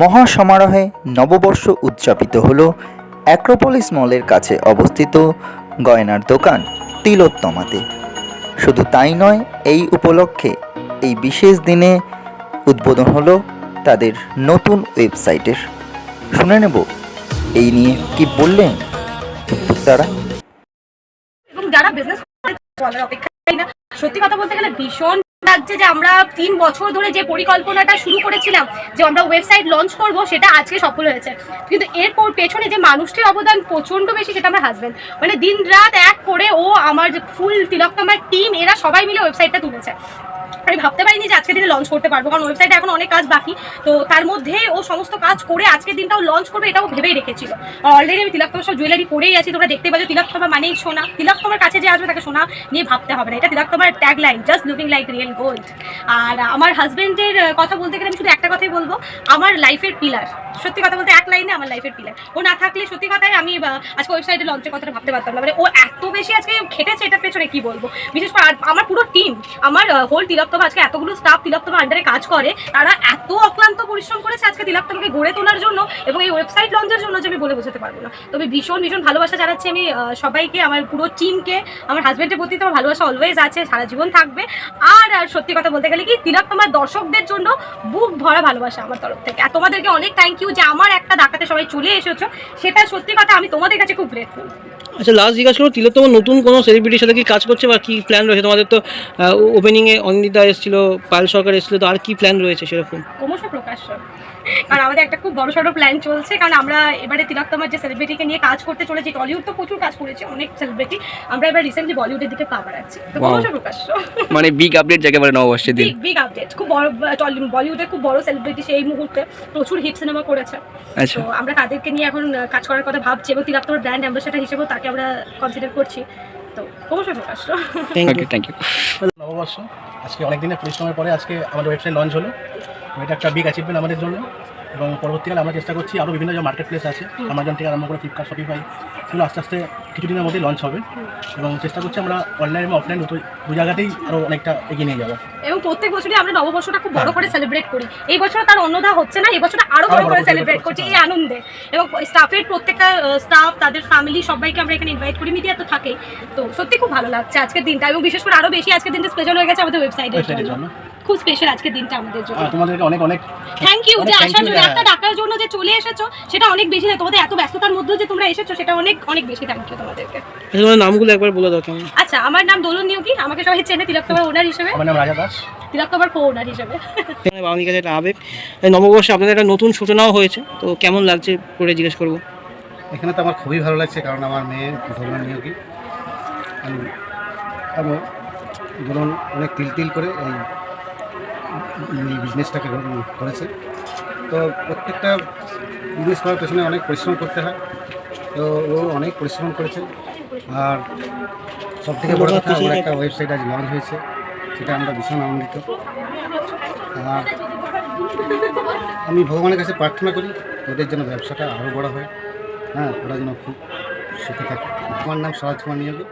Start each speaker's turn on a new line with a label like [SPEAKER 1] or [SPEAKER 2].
[SPEAKER 1] মহাসমারোহে নববর্ষ উদযাপিত হল অ্যাক্রোপলিস মলের কাছে অবস্থিত গয়নার দোকান তিলোত্তমাতে। শুধু তাই নয়, এই উপলক্ষে এই বিশেষ দিনে উদ্বোধন হলো তাদের নতুন ওয়েবসাইটের। শুনে নেব, এই নিয়ে কি বললেন
[SPEAKER 2] তারা সত্যি কথা বলতে গেলে ভীষণ লাগছে যে আমরা তিন বছর ধরে যে পরিকল্পনাটা শুরু করেছিলাম যে আমরা ওয়েবসাইট লঞ্চ করব, সেটা আজকে সফল হয়েছে। কিন্তু এরপর পেছনে যে মানুষটির অবদান প্রচণ্ড বেশি, সেটা আমার হাজব্যান্ড মানে দিন রাত এক করে ও আমার যে ফুল তিলকনামার টিম এরা সবাই মিলে ওয়েবসাইটটা তুলেছে। আমি ভাবতে পারিনি যে আজকের দিনে লঞ্চ করতে পারব, কারণ ওয়েবসাইটে এখন অনেক কাজ বাকি। তো তার মধ্যে ও সমস্ত কাজ করে আজকের দিনটাও লঞ্চ করবে, এটাও ভেবেই রেখেছিল। অলরেডি আমি তিলকতমা সব জুয়েলারি পরেই আছি, তোমরা দেখতে পাচ্ছ তিলকতমা মানেই সোনা। তিলকতমার কাছে যে আসবে তাকে সোনা নিয়ে ভাবতে হবে না, এটা তিলকতমার tag line just looking like real gold আর আমার হাজবেন্ডের কথা বলতে গেলে আমি শুধু একটা কথাই বলব, আমার লাইফের পিলার সত্যি কথা বলতে এক লাইনে আমার লাইফের পিলার ও না থাকলে সত্যি কথাই আমি আজকে ওয়েবসাইটে লঞ্চের কথাটা ভাবতে পারতাম না। মানে ও এত বেশি আজকে খেটেছে এটার পেছনে কি বলব? বিশেষ করে আমার পুরো টিম আমার হোল তিলকতমা আজকে এতগুলো স্টাফ তিলকতমা আন্ডারে কাজ করে, তারা এত অক্লান্ত পরিশ্রম করেছে আজকে তিলকতমাকে গড়ে তোলার জন্য এবং এই ওয়েবসাইট লঞ্চের জন্য যে আমি বলে বোঝাতে পারব না। তবে ভীষণ ভীষণ ভালোবাসা জানাচ্ছি আমি সবাইকে, আমার পুরো টিমকে আমার হাজব্যান্ডের প্রতি তো আমার ভালোবাসা অলওয়েজ আছে, সারা জীবন থাকবে। আর আর সত্যি কথা বলতে গেলে কি তিলকতমার দর্শকদের জন্য বুক ভরা ভালোবাসা আমার তরফ থেকে। আর তোমাদেরকে অনেক থ্যাংক ইউ যে আমার একটা ডাকাতে সবাই চলে এসেছ সেটা সত্যি কথা আমি তোমাদের কাছে খুব গ্রেটফুল
[SPEAKER 3] আচ্ছা লাস্ট জিজ্ঞাসা করো তিলোত্তমা নতুন কোনো সেলিব্রিটির সাথে কি কাজ করছে বা কি প্ল্যান রয়েছে? তোমাদের তো ওপেনিংয়ে অনিন্দিতা এসেছিল পায়েল সরকার এসেছিল তো আর কি প্ল্যান রয়েছে সেরকম?
[SPEAKER 2] ক্রমশ প্রকাশ্য কারণ আমাদের একটা খুব বড় সড়ো প্ল্যান চলছে কারণ আমরা এবারে তিলকতমার যে সেলিব্রিটিকে নিয়ে কাজ করতে চলেছি টলিউড তো প্রচুর কাজ করেছে অনেক সেলিব্রিটি আমরা এবার রিসেন্টলি বলিউডের দিকে পা বাড়াচ্ছি। তো ক্রমশ প্রকাশ্য
[SPEAKER 4] মানে বিগ আপডেট যাকে বলে নববর্ষের দিন।
[SPEAKER 2] বিগ বিগ আপডেট খুব বড় বলিউডের খুব বড় সেলিব্রিটি সেই মুহূর্তে প্রচুর হিট সিনেমা করেছে।
[SPEAKER 4] আচ্ছা।
[SPEAKER 2] তো আমরা তাদেরকে নিয়ে এখন কাজ করার কথা ভাবছি এবং তিলকতমার ব্র্যান্ড অ্যাম্বাসেডার হিসেবেও তাকে আমরা কনসিডার করছি। তো অবশ্যই প্রকাশ্য
[SPEAKER 3] থ্যাংক ইউ
[SPEAKER 4] থ্যাংক ইউ
[SPEAKER 5] নববর্ষ আজকে অনেক দিনের পরিশ্রমের পরে আজকে আমাদের ওয়েবসাইট লঞ্চ হলো। এটা একটা বিগ অ্যাচিভমেন্ট আমাদের জন্য এবং পরবর্তীকালে আমরা চেষ্টা করছি আরও বিভিন্ন যে মার্কেট প্লেস আছে আমাজন থেকে আরম্ভ করে ফ্লিপকার্ট শপিফাই সেগুলো আস্তে আস্তে কিছুদিনের মধ্যেই লঞ্চ হবে এবং চেষ্টা করছি আমরা অনলাইন এবং অফলাইন দুটো দু জায়গাতেই আরও অনেকটা এগিয়ে নিয়ে যাব
[SPEAKER 2] এবং প্রত্যেক বছরই আমরা নববর্ষটা খুব বড় করে সেলিব্রেট করি। এই বছর তার অন্যথা হচ্ছে না এই বছরটা আরও
[SPEAKER 5] আরও
[SPEAKER 2] বড় করে সেলিব্রেট করছি এই আনন্দে। এবং স্টাফের প্রত্যেকটা স্টাফ তাদের ফ্যামিলি সবাইকে আমরা এখানে ইনভাইট করি মিডিয়া তো থাকেই। তো সত্যি খুব ভালো লাগছে আজকের দিনটা এবং বিশেষ করে আরও বেশি আজকের দিনটা স্পেশাল হয়ে গেছে আমাদের ওয়েবসাইটের জন্য। খুব স্পেশাল আজকের দিনটা আমাদের জন্য।
[SPEAKER 5] তোমাদেরকে অনেক অনেক
[SPEAKER 2] থ্যাংক ইউ যে আসার জন্য
[SPEAKER 5] হ্যাঁ।
[SPEAKER 2] একটা ডাকার জন্য যে চলে এসেছ সেটা অনেক বেশি না তোমাদের এত ব্যস্ততার মধ্যেও যে তোমরা এসেছ সেটা অনেক অনেক বেশি থ্যাংক ইউ তোমাদেরকে।
[SPEAKER 3] আচ্ছা তোমার নামগুলো একবার বলে দাও কেমন?
[SPEAKER 2] আচ্ছা আমার নাম দোলন নিয়োগী আমাকে সবাই চেনে তিলকতমার ওনার হিসেবে।
[SPEAKER 5] আমার নাম রাজা দাস।
[SPEAKER 2] তিলকতমার কো ওনার হিসেবে।
[SPEAKER 3] বাঙালির কাছে একটা আবেগ। নববর্ষে আপনাদের একটা নতুন সূচনাও হয়েছে তো কেমন লাগছে করে জিজ্ঞেস করব?
[SPEAKER 6] এখানে তো আমার খুবই ভালো লাগছে কারণ আমার মেয়ে ধর্ম নিয়োগী আমি- ধরুন অনেক তিল তিল করে এই এই বিজনেসটাকে করেছে তো প্রত্যেকটা বিজনেস করার পেছনে অনেক পরিশ্রম করতে হয়। তো ও অনেক পরিশ্রম করেছে। আর সব থেকে বড় কথা, ওর একটা ওয়েবসাইট আজ লঞ্চ হয়েছে। সেটা আমরা ভীষণ আনন্দিত। আর আমি ভগবানের কাছে প্রার্থনা করি, ওদের যেন ব্যবসাটা আরও বড় হয়। হ্যাঁ ওরা যেন খুব সুখে থাকে। আমার নাম সরাজ কুমার নিয়োগী।